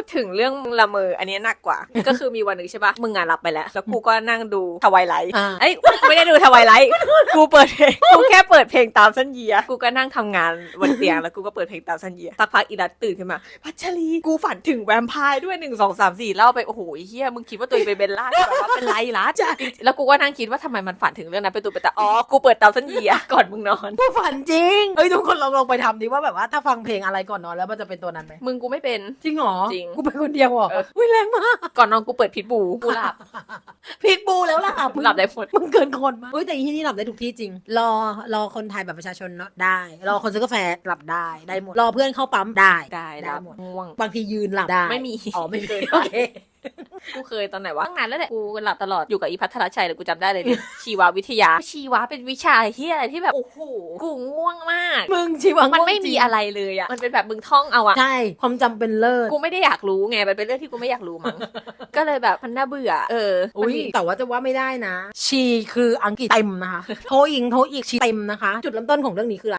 ดถึงเรื่องละเมออันนี้หนักกว่า ก็คือมีวันหนึ่งใช่ปะมึงอะหลับไปแล้ว แล้วกูก็นั่งดูทวายไลท์อ่าเอ้ยไม่ได้ดูทวายไลท์กูเปิดเพลงกูแค่เปิดเพลงตามสัญญากูก็นั่งทำงานบนเตียงแล้วกูก็เปิดเพลงตามสัญญาสักพักอีรัตตื่นขึ้นมา พัชรีกูฝันถึงแวมไพร์ด้วยหนึ่งสองสามสี่เล่าไปโอ้โหไอ้เฮียมึงคิดว่าตัวเองเป็นเบลล่าแบบว่าเป็นไรล่ะจริงๆแล้วกูก็นั่งคิดว่าทำไมมันฝันถึงเรื่องนั้นเป็นตัวเป็นตาอ๋อกูเปิดตามสัญญาก่อนมึงนอน กูฝันจริง เฮ้ยทุกคนลองลองไปทำดิว่าแบบว่าถ้าฟังเพลงอะไรก่อนนอนแล้วมันจะเป็นตัวนั้นไหมมึงกูไม่เป็น จริงเหรอจริงกูเป็นคนเดียวเหรอเออ อุ้ยแรงมากก่อนนอนกูเปิดพิทบูกูหลับพิกบูแล้วล่ะมึงหลับได้หมดมึงเกินคนมากเฮ้ยแต่ที่นี่หลับได้ทุกที่จริง รอรอคนไทยแบบประชาชนเนาะได้ รอคนซื้อกาแฟหลับได้ได้หมดรอเพื่อนเข้าปั๊มได้ได้ได้ได้หมดง่วงบางทียืนหลับได้ไม่มี อ๋อไม่เคยโอเค กูเคยตอนไหนวะตั้งนานแล้วแหละกูหลับตลอดอยู่กับอีพัทรชัยเลยกูจำได้เลยเนี่ยชีววิทยา ชีวะเป็นวิชาที่อะไรที่แบบโอ้โหกูง่วงมาก มึงชีวังมันไม่มีอะไรเลยอะมันเป็นแบบมึงท่องเอาอะใช่ ความจำเป็นเลิศกูไม่ได้อยากรู้ไงมันเป็นเรื่องที่กูไม่อยากรู้มั้ง ก็เลยแบบมันน่าเบื่อ เออมันอุ้ยมีแต่ว่าจะว่าไม่ได้นะ ชีคืออังกฤษเต็มนะคะ โทอิงโทอีกชีเต็มนะคะ จุดเริ่มต้นของเรื่องนี้คืออะไร